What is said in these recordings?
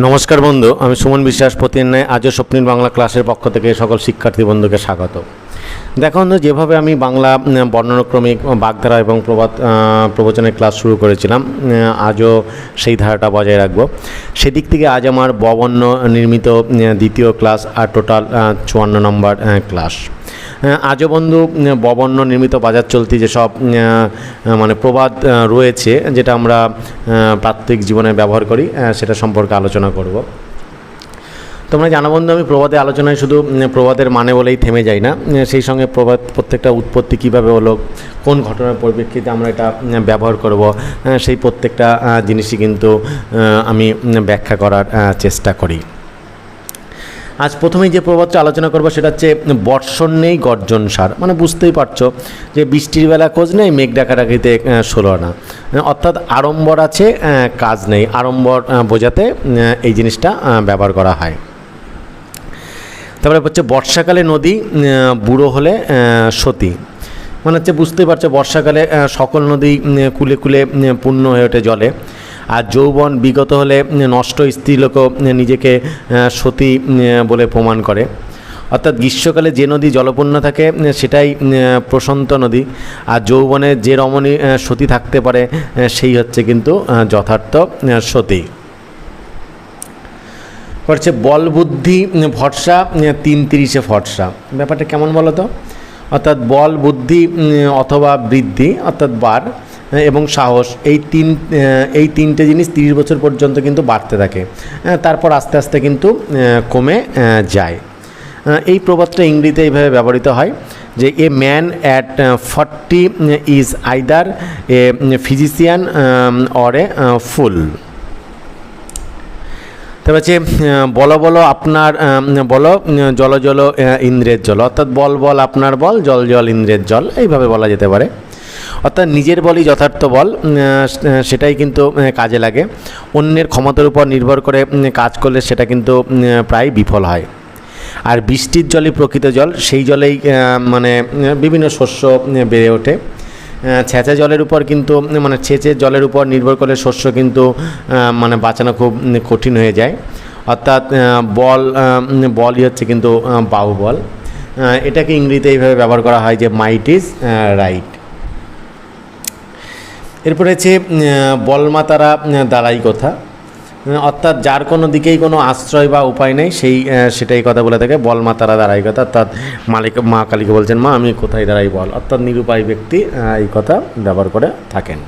নমস্কার বন্ধু, আমি সুমন বিশ্বাস প্রতিদিন ন্যায় আজও স্বপ্নীল বাংলা ক্লাসের পক্ষ থেকে সকল শিক্ষার্থী বন্ধুকে স্বাগত। দেখো বন্ধু, যেভাবে আমি বাংলা বর্ণানুক্রমিক বাগধারা এবং প্রবাদ প্রবচনের ক্লাস শুরু করেছিলাম আজও সেই ধারাটা বজায় রাখব। সেদিক থেকে আজ আমার ববর্ণ নির্মিত দ্বিতীয় ক্লাস আর টোটাল চুয়ান্ন নম্বর ক্লাস। আজও বন্ধু ববর্ণ নির্মিত বাজার চলতি যেসব মানে প্রবাদ রয়েছে, যেটা আমরা প্রাত্যিক জীবনে ব্যবহার করি সেটা সম্পর্কে আলোচনা করব। তোমরা জানো বন্ধু, আমি প্রবাদে আলোচনায় শুধু প্রবাদের মানে বলেই থেমে যাই না। সেই সঙ্গে প্রবাদ প্রত্যেকটা উৎপত্তি কীভাবে হলো, কোন ঘটনার পরিপ্রেক্ষিতে আমরা এটা ব্যবহার করব সেই প্রত্যেকটা জিনিসই কিন্তু আমি ব্যাখ্যা করার চেষ্টা করি। আজ প্রথমেই যে প্রবাদটা আলোচনা করব সেটা হচ্ছে, বর্ষণ নেই, গর্জন সার। মানে বুঝতেই পারছ যে বৃষ্টির বেলা খোঁজ নেই, মেঘ ডাকাডাকিতে ষোলো না অর্থাৎ আড়ম্বর আছে কাজ নেই। আড়ম্বর বোঝাতে এই জিনিসটা ব্যবহার করা হয়। তারপরে হচ্ছে বর্ষাকালে নদী বুড়ো হলে সতী। মানে হচ্ছে বুঝতেই পারছ, বর্ষাকালে সকল নদী কুলে কুলে পূর্ণ হয়ে ওঠে জলে। আর যৌবন বিগত হলে নষ্ট স্ত্রীলোকও নিজেকে সতী বলে প্রমাণ করে। অর্থাৎ গ্রীষ্মকালে যে নদী জলপূর্ণ থাকে সেটাই প্রশান্ত নদী। আর যৌবনে যে রমণী সতী থাকতে পারে সেই হচ্ছে কিন্তু যথার্থ সতী। করছে বল বুদ্ধি ভরসা তিন তিরিশে ফর্সা ব্যাপারটা কেমন বলো তো অর্থাৎ বল বুদ্ধি অথবা বৃদ্ধি, অর্থাৎ বার। এবং সাহস। এই তিন এই তিনটে জিনিস তিরিশ বছর পর্যন্ত কিন্তু বাড়তে থাকে। তারপর আস্তে আস্তে কিন্তু কমে যায়। এই প্রবাদটা ইংরেজিতে এইভাবে ব্যবহৃত হয় যে, a man at forty is either a physician or a fool. তবে হচ্ছে বলো বলো আপনার বলো জল জল ইন্দ্রের জল। অর্থাৎ বল বল, আপনার বল, জল জল, ইন্দ্রের জল। এইভাবে বলা যেতে পারে। অর্থাৎ নিজের বলই যথার্থ বল সেটাই কিন্তু কাজে লাগে। অন্যের ক্ষমতার উপর নির্ভর করে কাজ করলে সেটা কিন্তু প্রায় বিফল হয়। আর বৃষ্টির জলই প্রকৃত জল, সেই জলেই মানে বিভিন্ন শস্য বেড়ে ওঠে। ছেঁচা জলের উপর কিন্তু মানে ছেঁচে জলের উপর নির্ভর করে শস্য কিন্তু মানে বাঁচানো খুব কঠিন হয়ে যায়। অর্থাৎ বল বলই হচ্ছে কিন্তু বাহুবল। এটাকে ইংরেজিতে এইভাবে ব্যবহার করা হয় যে মাইট ইজ রাইট। এরপরে হচ্ছে বলমাতারা দাঁড়াই কথা। অর্থাৎ যার কোনো দিকেই কোনো আশ্রয় বা উপায় নেই, সেই সেটাই কথা বলে থাকে, বলমাতারা দাঁড়াই কথা। অর্থাৎ মালিক, মা কালীকে বলছেন, মা, আমি কোথায় দাঁড়াই বল? অর্থাৎ নিরুপায় ব্যক্তি এই কথা ব্যবহার করে থাকেন।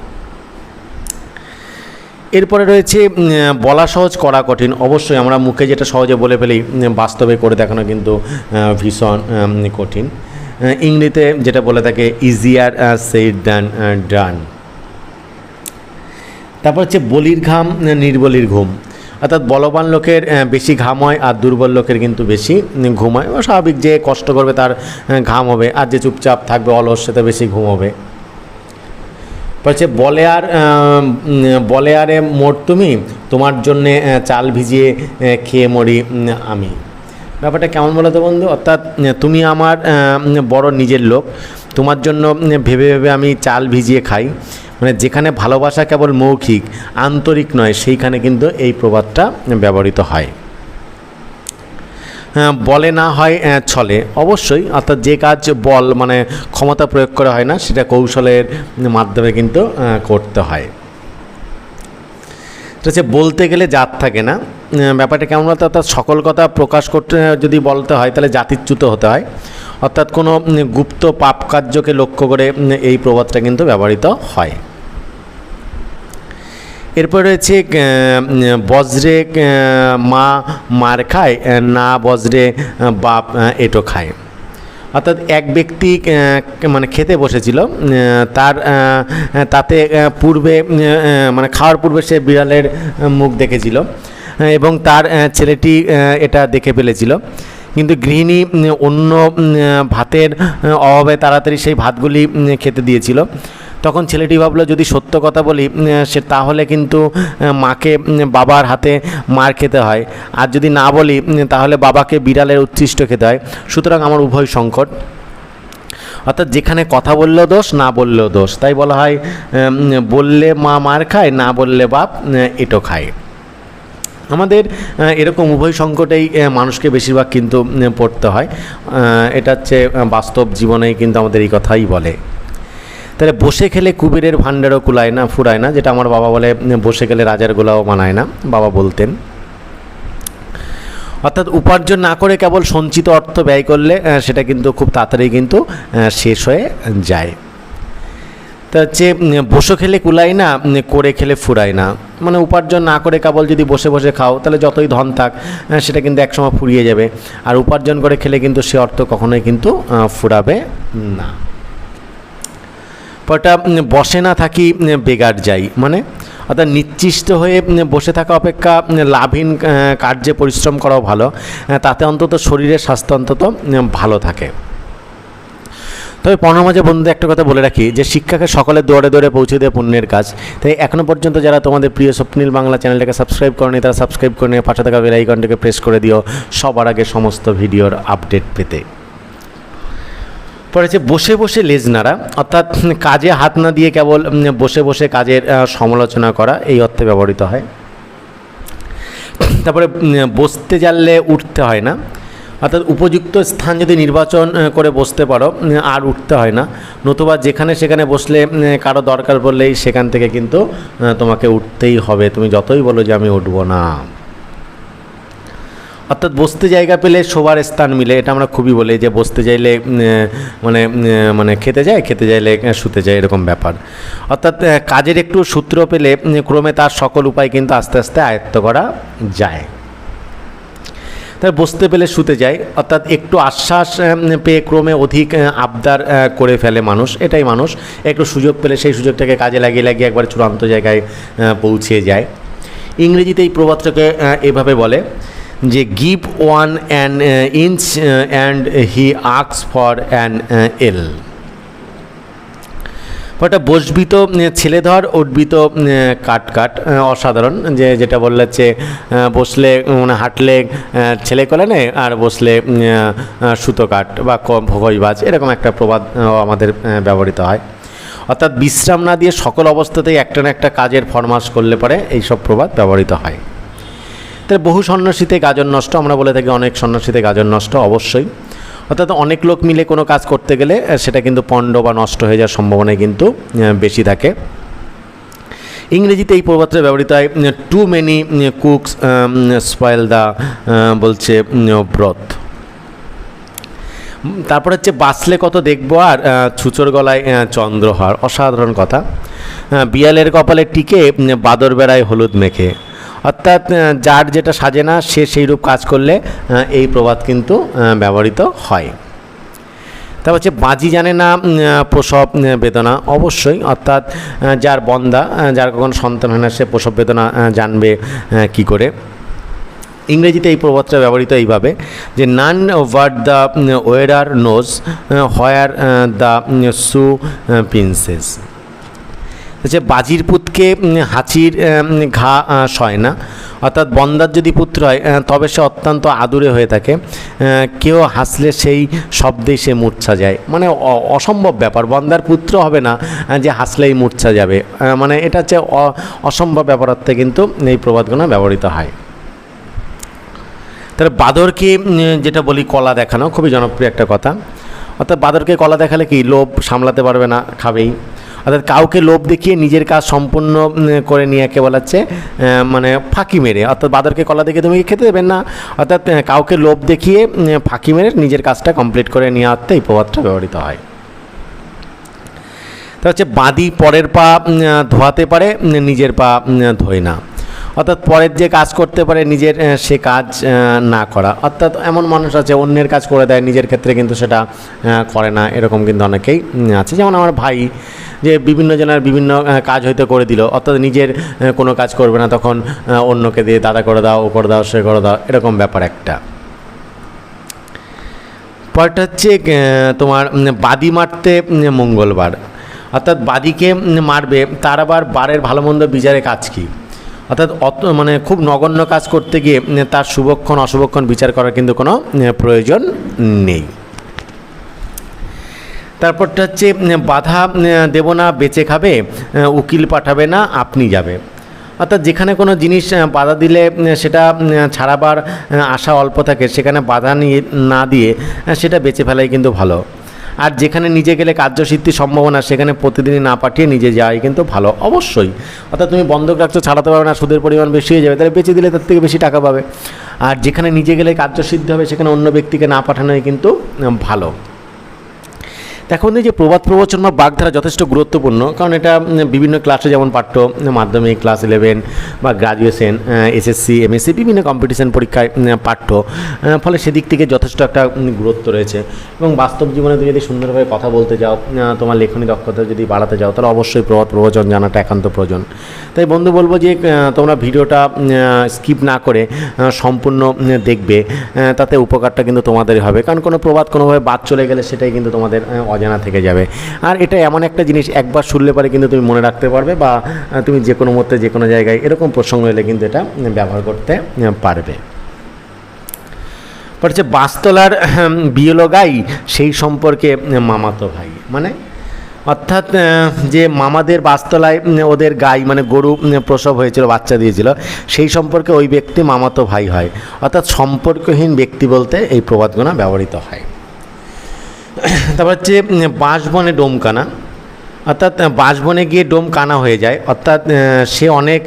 এরপরে রয়েছে বলা সহজ, করা কঠিন। অবশ্যই আমরা মুখে যেটা সহজে বলে ফেলি বাস্তবে করে দেখানো কিন্তু ভীষণ কঠিন। ইংরেজিতে যেটা বলে থাকে ইজিয়ার সেইড দ্যান ডান তারপর হচ্ছে বলির ঘাম নির্বলির ঘুম। অর্থাৎ বলবান লোকের বেশি ঘাম হয় আর দুর্বল লোকের কিন্তু বেশি ঘুম হয়। স্বাভাবিক যে কষ্ট করবে তার ঘাম হবে আর যে চুপচাপ থাকবে, অলস সেটা বেশি ঘুম হবে। বলছে বলে আর বলে আরে মোট তুমি, তোমার জন্যে চাল ভিজিয়ে খেয়ে মরি আমি। ব্যাপারটা কেমন বলো তো বন্ধু? অর্থাৎ তুমি আমার বড় নিজের লোক। তোমার জন্য ভেবে ভেবে আমি চাল ভিজিয়ে খাই। মানে যেখানে ভালোবাসা কেবল মৌখিক আন্তরিক নয় সেইখানে কিন্তু এই প্রবাদটা ব্যবহৃত হয়। হ্যাঁ, বলে না হয় ছলে। অবশ্যই অর্থাৎ যে কাজ বল মানে ক্ষমতা প্রয়োগ করা হয় না সেটা কৌশলের মাধ্যমে কিন্তু করতে হয়। হচ্ছে বলতে গেলে জাত থাকে না ব্যাপারটা কেমন বলতে? অর্থাৎ সকল কথা প্রকাশ করতে যদি বলতে হয়, তাহলে জাতিচ্যুত হতে হয়। অর্থাৎ কোনো গুপ্ত পাপ কার্যকে লক্ষ্য করে এই প্রবাদটা কিন্তু ব্যবহৃত হয়। এরপর রয়েছে বজ্রে মা মার খায়, না বজ্রে বাপ এটো খায়। অর্থাৎ এক ব্যক্তি মানে খেতে বসেছিল তার তাতে পূর্বে মানে খাওয়ার পূর্বে সে বিড়ালের মুখ দেখেছিল এবং তার ছেলেটি এটা দেখে ফেলেছিল। কিন্তু গৃহিণী অন্য ভাতের অভাবে তাড়াতাড়ি সেই ভাতগুলি খেতে দিয়েছিল। তখন ছেলেটি ভাবলো, যদি সত্য কথা বলি সে তাহলে কিন্তু মাকে বাবার হাতে মার খেতে হয়। আর যদি না বলি তাহলে বাবাকে বিড়ালের উচ্ছিষ্ট খেতে হয়। সুতরাং আমার উভয় সংকট। অর্থাৎ যেখানে কথা বললেও দোষ, না বললেও দোষ। তাই বলা হয় বললে মা মার খায়, না বললে বাপ এটো খায়। আমাদের এরকম উভয় সংকটেই মানুষকে বেশিরভাগ কিন্তু পড়তে হয়। এটা হচ্ছে বাস্তব জীবনেই কিন্তু আমাদের এই কথাই বলে। তাহলে বসে খেলে কুবেরের ভাণ্ডারও কুলায় না, ফুরায় না, যেটা আমার বাবা বলে বসে খেলে রাজার গোলাও মানায় না, বাবা বলতেন। অর্থাৎ উপার্জন না করে কেবল সঞ্চিত অর্থ ব্যয় করলে সেটা কিন্তু খুব তাড়াতাড়ি কিন্তু শেষ হয়ে যায়। তা হচ্ছে বসে খেলে কুলাই না করে খেলে ফুরায় না। মানে উপার্জন না করে কেবল যদি বসে বসে খাও, তাহলে যতই ধন থাক সেটা কিন্তু একসময় ফুরিয়ে যাবে। আর উপার্জন করে খেলে কিন্তু সে অর্থ কখনোই কিন্তু ফুরাবে না। পরটা বসে না থাকি বেগার যাই মানে? অর্থাৎ নিশ্চিষ্ট হয়ে বসে থাকা অপেক্ষা লাভহীন কার্যে পরিশ্রম করাও ভালো তাতে অন্তত শরীরের স্বাস্থ্য অন্তত ভালো থাকে। তবে পণমাঝে বন্ধুদের একটা কথা বলে রাখি, যে শিক্ষাকে সকলে দৌড়ে দৌড়ে পৌঁছে দেয় পুণ্যের কাজ। তাই এখনও পর্যন্ত যারা তোমাদের প্রিয় স্বপ্নীল বাংলা চ্যানেলটাকে সাবস্ক্রাইব করেনি, তারা সাবস্ক্রাইব করে নিয়ে পাশে থাকা বেল আইকনটাকে প্রেস করে দিও, সবার আগে সমস্ত ভিডিওর আপডেট পেতে। পরে হচ্ছে বসে বসে লেজ নাড়া অর্থাৎ কাজে হাত না দিয়ে কেবল বসে বসে কাজের সমালোচনা করা, এই অর্থে ব্যবহৃত হয়। তারপরে বসতে জানলে উঠতে হয় না। অর্থাৎ উপযুক্ত স্থান যদি নির্বাচন করে বসতে পারো আর উঠতে হয় না। নতুবা যেখানে সেখানে বসলে কারও দরকার পড়লেই সেখান থেকে কিন্তু তোমাকে উঠতেই হবে। তুমি যতই বলো যে আমি উঠবো না। অর্থাৎ বসতে জায়গা পেলে শোবার স্থান মিলে, এটা আমরা খুবই বলি যে বসতে চাইলে মানে মানে খেতে যায়, খেতে চাইলে শুতে যায়, এরকম ব্যাপার। অর্থাৎ কাজের একটু সূত্র পেলে ক্রমে তার সকল উপায় কিন্তু আস্তে আস্তে আয়ত্ত করা যায়। তাই বসতে পেলে শুতে যায়, অর্থাৎ একটু আশ্বাস পেয়ে ক্রমে অধিক আবদার করে ফেলে মানুষ, এটাই মানুষ। একটু সুযোগ পেলে সেই সুযোগটাকে কাজে লাগিয়ে লাগিয়ে একবার চূড়ান্ত জায়গায় পৌঁছে যায়। ইংরেজিতে এই প্রবাদটাকে এভাবে বলে যে give one an inch and he asks for an ell. ওটা বসবিত ছেলে ধর উঠবিত কাট কাট অসাধারণ। যে যেটা বললে হচ্ছে বসলে হাঁটলে ছেলে কোলে নেয় আর বসলে সুতো কাট বা ভগৈবাজ এরকম একটা প্রবাদ আমাদের ব্যবহৃত হয়। অর্থাৎ বিশ্রাম না দিয়ে সকল অবস্থাতেই একটা না একটা কাজের ফরমাস করলে পরে এইসব প্রবাদ ব্যবহৃত হয়। তাই বহু সন্ন্যাসীতে গাজন নষ্ট, আমরা বলে থাকি অনেক সন্ন্যাসীতে গাজন নষ্ট, অবশ্যই। অর্থাৎ অনেক লোক মিলে কোনো কাজ করতে গেলে সেটা কিন্তু পণ্ড বা নষ্ট হয়ে যাওয়ার সম্ভাবনাই কিন্তু বেশি থাকে। ইংরেজিতে এই প্রবাদটা ব্যবহৃত হয় too many cooks spoil the বলছে ব্রথ তারপর হচ্ছে বাঁচলে কত দেখব আর ছুচোর গলায় চন্দ্রহার অসাধারণ কথা। বিয়ালের কপালে টিকে বাদর বেড়ায় হলুদ মেখে। অর্থাৎ যার যেটা সাজে না, সে সেইরূপ কাজ করলে এই প্রবাদ কিন্তু ব্যবহৃত হয়। তারপর হচ্ছে বাজি জানে না প্রসব বেদনা। অবশ্যই, অর্থাৎ যার বন্দা যার কখনো সন্তান হয় না, সে প্রসব, বেদনা জানবে কি করে। ইংরেজিতে এই প্রবাদটা ব্যবহৃত এইভাবে, যে none word the wearer knows where the shoe pinches হচ্ছে বাজির পুতকে হাঁচির ঘা সয় না। অর্থাৎ বন্দার যদি পুত্র হয় তবে সে অত্যন্ত আদুরে হয়ে থাকে। কেউ হাসলে সেই শব্দেই সে মূর্ছা যায়। মানে অসম্ভব ব্যাপার। বন্দার পুত্র হবে না যে হাসলেই মূর্ছা যাবে। মানে এটা হচ্ছে অসম্ভব ব্যাপার অর্থে কিন্তু এই প্রবাদগুলো ব্যবহৃত হয়। তাহলে বাদরকে যেটা বলি কলা দেখানো, খুবই জনপ্রিয় একটা কথা। অর্থাৎ বাদরকে কলা দেখালে কি? লোভ সামলাতে পারবে না, খাবেই। অর্থাৎ কাউকে লোভ দেখিয়ে নিজের কাজ সম্পূর্ণ করে নিয়ে কে বলাচ্ছে আহ, মানে ফাঁকি মেরে। অর্থাৎ বাদরকে কলা দেখে তুমি খেতে দেবেন না? অর্থাৎ কাউকে লোভ দেখিয়ে ফাঁকি মেরে নিজের কাজটা কমপ্লিট করে নিয়ে আসতে এই প্রবাদটা ব্যবহৃত হয়। তা হচ্ছে বাদি পরের পা ধোয়াতে পারে নিজের পা ধোয় না। অর্থাৎ পরের যে কাজ করতে পারে নিজের সে কাজ না করা। অর্থাৎ এমন মানুষ আছে অন্যের কাজ করে দেয় নিজের ক্ষেত্রে কিন্তু সেটা করে না এরকম কিন্তু অনেকেই আছে। যেমন আমার ভাই যে বিভিন্ন জনের বিভিন্ন কাজ হয়তো করে দিল, অর্থাৎ নিজের কোনো কাজ করবে না, তখন অন্যকে দিয়ে দাদা করে দাও ও করে দাও, সে করে দাও, এরকম ব্যাপার একটা। পরটা হচ্ছে তোমার বাদি মারতে মঙ্গলবার। অর্থাৎ বাদিকে মারবে, তার আবার বারের ভালো মন্দ বিচারে কাজ কি? অর্থাৎ অত মানে খুব নগণ্য কাজ করতে গিয়ে তার শুভক্ষণ, অশুভক্ষণ বিচার করার কিন্তু কোনো প্রয়োজন নেই। তারপরটা হচ্ছে বাধা দেব না, বেঁচে খাবে উকিল পাঠাবে না, আপনি যাবে। অর্থাৎ যেখানে কোনো জিনিস বাধা দিলে সেটা ছাড়াবার আশা অল্প থাকে, সেখানে বাধা নিয়ে, না দিয়ে সেটা বেঁচে ফেলাই কিন্তু ভালো। আর যেখানে নিজে গেলে কার্যসিদ্ধির সম্ভাবনা সেখানে প্রতিদিনই না পাঠিয়ে নিজে যাওয়াই কিন্তু ভালো, অবশ্যই। অর্থাৎ তুমি বন্ধক রাখছো, ছাড়াতে পারবে না, সুদের পরিমাণ বেশি হয়ে যাবে, তাহলে বেঁচে দিলে তার থেকে বেশি টাকা পাবে। আর যেখানে নিজে গেলে কার্যসিদ্ধি হবে, সেখানে অন্য ব্যক্তিকে না পাঠানোই কিন্তু ভালো। দেখুন এই যে প্রবাদ প্রবচন বা বাগধারা যথেষ্ট গুরুত্বপূর্ণ, কারণ এটা বিভিন্ন ক্লাসে যেমন পাঠ্য, মাধ্যমিক ক্লাস ইলেভেন বা গ্রাজুয়েশন এসএসসি এমএসসি বিভিন্ন কম্পিটিশন পরীক্ষায় পাঠ্য ফলে সেদিক থেকে যথেষ্ট একটা গুরুত্ব রয়েছে। এবং বাস্তব জীবনে তুমি যদি সুন্দরভাবে কথা বলতে যাও তোমার লেখনী দক্ষতা যদি বাড়াতে যাও, তাহলে অবশ্যই প্রবাদ প্রবচন জানাটা একান্ত প্রয়োজন। তাই বন্ধু, বলব যে তোমরা ভিডিওটা স্কিপ না করে সম্পূর্ণ দেখবে তাতে উপকারটা কিন্তু তোমাদেরই হবে। কারণ কোনো প্রবাদ কোনোভাবে বাদ চলে গেলে সেটাই কিন্তু তোমাদের অজানা থেকে যাবে। আর এটা এমন একটা জিনিস, একবার শুনলে পরে কিন্তু তুমি মনে রাখতে পারবে বা তুমি যে কোনো মধ্যে যে কোনো জায়গায় এরকম প্রসঙ্গ এলে কিন্তু এটা ব্যবহার করতে পারবে। পর হচ্ছে বাসতলার বিয়েলো গাই, সেই সম্পর্কে মামাতো ভাই। মানে অর্থাৎ যে মামাদের বাসতলায় ওদের গাই মানে গরু প্রসব হয়েছিল, বাচ্চা দিয়েছিল, সেই সম্পর্কে ওই ব্যক্তি মামাতো ভাই হয়। অর্থাৎ সম্পর্কহীন ব্যক্তি বলতে এই প্রবাদগুলো ব্যবহৃত হয়। তারপর হচ্ছে বাঁশবনে ডোমকানা অর্থাৎ বাঁশবনে গিয়ে ডোম কানা হয়ে যায়। অর্থাৎ সে অনেক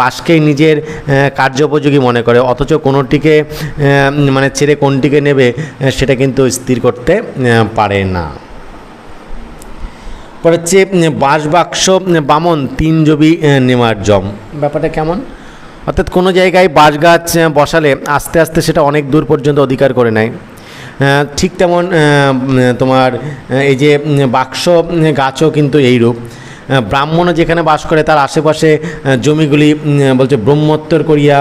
বাঁশকেই নিজের কার্যোপযোগী মনে করে। অথচ কোনোটিকে মানে ছেড়ে কোনটিকে নেবে সেটা কিন্তু স্থির করতে পারে না। পরে হচ্ছে বাঁশ বাক্স বামন, তিন জবি নেমার জম। ব্যাপারটা কেমন? অর্থাৎ কোনো জায়গায় বাঁশ গাছ বসালে আস্তে আস্তে সেটা অনেক দূর পর্যন্ত অধিকার করে নেয়। ঠিক তেমন তোমার এই যে বাক্স গাছও কিন্তু এইরূপ। ব্রাহ্মণও যেখানে বাস করে তার আশেপাশে জমিগুলি বলছে ব্রহ্মোত্তর করিয়া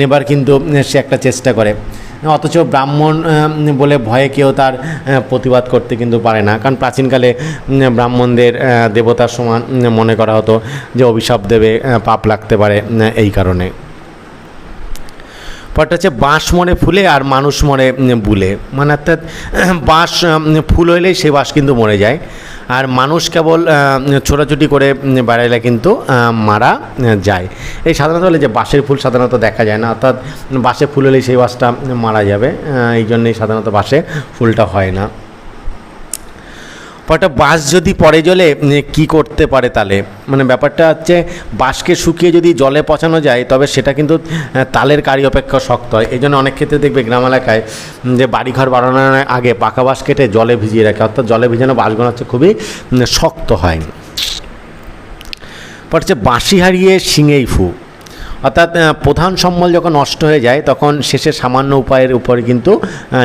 নেবার কিন্তু সে একটা চেষ্টা করে। অথচ ব্রাহ্মণ বলে ভয়ে কেউ তার প্রতিবাদ করতে কিন্তু পারে না। কারণ প্রাচীনকালে ব্রাহ্মণদের দেবতার সমান মনে করা হতো যে অভিশাপ দেবে পাপ লাগতে পারে এই কারণে। পরটা হচ্ছে বাঁশ মনে ফুলে আর মানুষ মনে বুলে। মানে অর্থাৎ বাঁশ ফুল হইলেই সেই বাঁশ কিন্তু মরে যায়। আর মানুষ কেবল ছোটাছুটি করে বেড়াইলে কিন্তু মারা যায়। এই সাধারণত হলে যে বাঁশের ফুল সাধারণত দেখা যায় না। অর্থাৎ, বাঁশে ফুল হলেই সেই বাঁশটা মারা যাবে। এই জন্যই সাধারণত বাঁশে ফুলটা হয় না। পরটা বাঁশ যদি পড়ে জলে কি করতে পারে তালে? মানে ব্যাপারটা হচ্ছে, বাঁশকে শুকিয়ে যদি জলে পচানো যায়, তবে সেটা কিন্তু তালের কারি অপেক্ষা শক্ত হয়। এই জন্য অনেক ক্ষেত্রে দেখবে গ্রাম এলাকায় যে বাড়িঘর বানানোর আগে পাকা বাঁশ কেটে জলে ভিজিয়ে রাখে, অর্থাৎ জলে ভিজানো বাঁশগুলো হচ্ছে খুবই শক্ত হয়। পর হচ্ছে বাঁশি হারিয়ে শিঙেই ফু। অর্থাৎ প্রধান সম্বল যখন নষ্ট হয়ে যায়, তখন শেষে সামান্য উপায়ের উপরে কিন্তু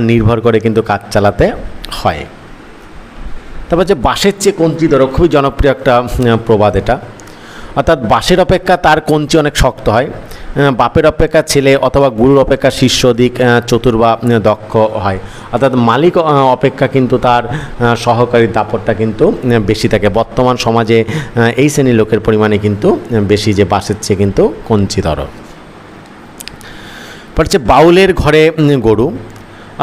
নির্ভর করে কিন্তু কাজ চালাতে হয়। তারপর হচ্ছে বাঁশের চেয়ে কঞ্চি ধরো, খুবই জনপ্রিয় একটা প্রবাদ এটা। অর্থাৎ বাঁশের অপেক্ষা তার কঞ্চি অনেক শক্ত হয়। বাপের অপেক্ষা ছেলে অথবা গুরুর অপেক্ষা শিষ্য দিক চতুর বা দক্ষ হয়। অর্থাৎ মালিক অপেক্ষা কিন্তু তার সহকারী দাপটটা কিন্তু বেশি থাকে। বর্তমান সমাজে এই শ্রেণির লোকের পরিমাণে কিন্তু বেশি যে বাঁশের চেয়ে কিন্তু কঞ্চিতর পর হচ্ছে বাউলের ঘরে গরু।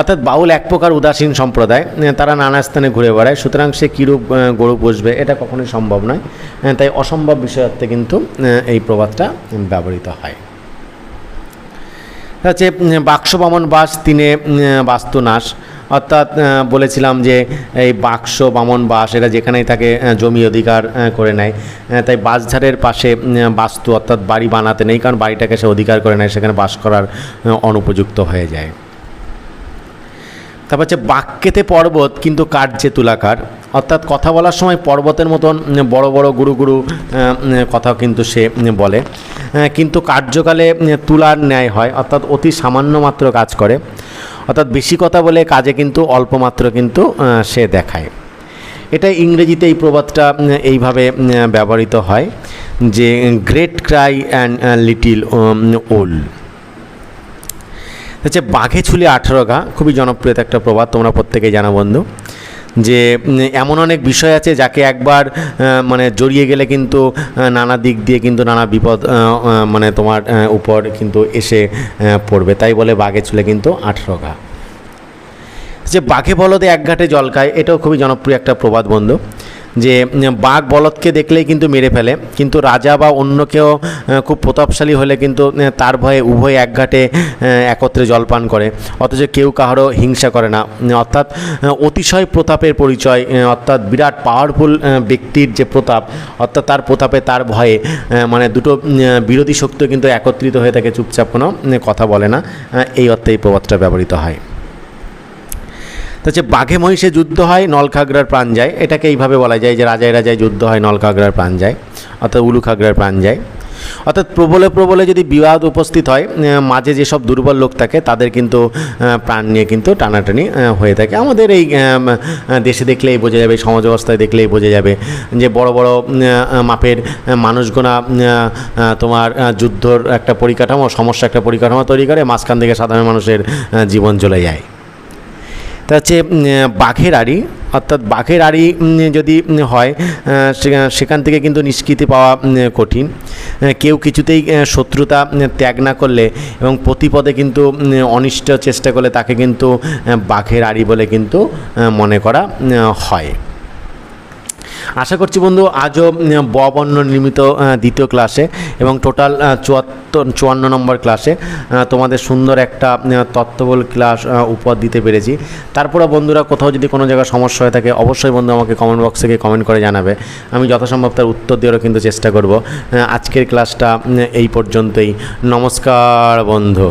অর্থাৎ বাউল এক প্রকার উদাসীন সম্প্রদায় তারা নানা স্থানে ঘুরে বেড়ায়। সুতরাং সে কীরূপ গরু বসবে এটা কখনোই সম্ভব নয়। তাই অসম্ভব বিষয়ার্থে কিন্তু এই প্রবাদটা ব্যবহৃত হয়। হচ্ছে বাক্স বামন বাস, তিনে বাস্তু নাশ অর্থাৎ বলেছিলাম যে এই বাক্স বামন বাস, এরা যেখানেই থাকে জমি অধিকার করে নেয়। তাই বাসঝাড়ের পাশে বাস্তু অর্থাৎ বাড়ি বানাতে নেই, কারণ বাড়িটাকে সে অধিকার করে নেয়, সেখানে বাস করার অনুপযুক্ত হয়ে যায়। তারপর হচ্ছে বাক্যেতে পর্বত, কিন্তু কার্যে তুলাকার? অর্থাৎ কথা বলার সময় পর্বতের মতন বড় বড় গুরু গুরু কথা কিন্তু সে বলে। কিন্তু কার্যকালে তুলার ন্যায় হয়, অর্থাৎ অতি সামান্য মাত্র কাজ করে। অর্থাৎ বেশি কথা বলে কাজে কিন্তু অল্প মাত্র কিন্তু সে দেখায়। এটা ইংরেজিতে এই প্রবাদটা এইভাবে ব্যবহৃত হয় যে গ্রেট ক্রাই অ্যান্ড লিটিল ওল হচ্ছে বাঘে ছুলে আঠেরো গা, খুবই জনপ্রিয় একটা প্রবাদ তোমরা প্রত্যেকেই জানো বন্ধু, যে এমন অনেক বিষয় আছে যাকে একবার মানে জড়িয়ে গেলে কিন্তু নানা দিক দিয়ে কিন্তু নানা বিপদ মানে তোমার উপর কিন্তু এসে পড়বে। তাই বলে বাঘে ছুলে কিন্তু আঠেরো গা। যে বাঘে বলদে এক ঘাটে জল খায়, এটাও খুবই জনপ্রিয় একটা প্রবাদ বন্ধু। যে বাঘ বলদকে দেখলেই কিন্তু মেরে ফেলে। কিন্তু রাজা বা অন্য কেউ খুব প্রতাপশালী হলে কিন্তু তার ভয়ে উভয় একঘাটে একত্রে জলপান করে। অথচ কেউ কাহারও হিংসা করে না। অর্থাৎ অতিশয় প্রতাপের পরিচয় অর্থাৎ বিরাট পাওয়ারফুল ব্যক্তির যে প্রতাপ, অর্থাৎ তার প্রতাপে তার ভয়ে মানে দুটো বিরোধী শক্তি কিন্তু একত্রিত হয়ে থাকে, চুপচাপ কোনো কথা বলে না। এই অর্থে এই প্রবাদটা ব্যবহৃত হয়। তো হচ্ছে বাঘে মহিষে যুদ্ধ হয়, নলখাগড়ার প্রাণ যায়। এটাকে এইভাবে বলা যায় যে রাজায় রাজায় যুদ্ধ হয়, নলখাগড়ার প্রাণ যায়, অর্থাৎ উলুখাগড়ার প্রাণ যায়। অর্থাৎ প্রবলে প্রবলে যদি বিবাদ উপস্থিত হয় মাঝে যেসব দুর্বল লোক থাকে, তাদের কিন্তু প্রাণ নিয়ে কিন্তু টানাটানি হয়ে থাকে। আমাদের এই দেশে দেখলেই বোঝা যাবে সমাজ অবস্থায় দেখলেই বোঝা যাবে যে বড় বড় মাপের মানুষগোনা তোমার যুদ্ধর একটা পরিকাঠামো, সমস্যা একটা পরিকাঠামো তৈরি করে, মাঝখান থেকে সাধারণ মানুষের জীবন চলে যায়। তা হচ্ছে বাঘের আড়ি, অর্থাৎ বাঘের আড়ি যদি হয় সেখান থেকে কিন্তু নিষ্কৃতি পাওয়া কঠিন। কেউ কিছুতেই শত্রুতা ত্যাগ না করলে এবং প্রতিপদে কিন্তু অনিষ্ট চেষ্টা করলে তাকে কিন্তু বাঘের আড়ি বলে কিন্তু মনে করা হয়। আশা করছি বন্ধু, আজও ববর্ণ নির্মিত দ্বিতীয় ক্লাসে এবং টোটাল চুয়াত্তর, চুয়ান্ন নম্বর ক্লাসে তোমাদের সুন্দর একটা তত্ত্ববল ক্লাস উপহার দিতে পেরেছি। তারপরে বন্ধুরা, কোথাও যদি কোনো জায়গায় সমস্যা হয়ে থাকে, অবশ্যই বন্ধু আমাকে কমেন্ট বক্স থেকে কমেন্ট করে জানাবে। আমি যথাসম্ভব তার উত্তর দেওয়ারও কিন্তু চেষ্টা করব। আজকের ক্লাসটা এই পর্যন্তই। নমস্কার বন্ধু।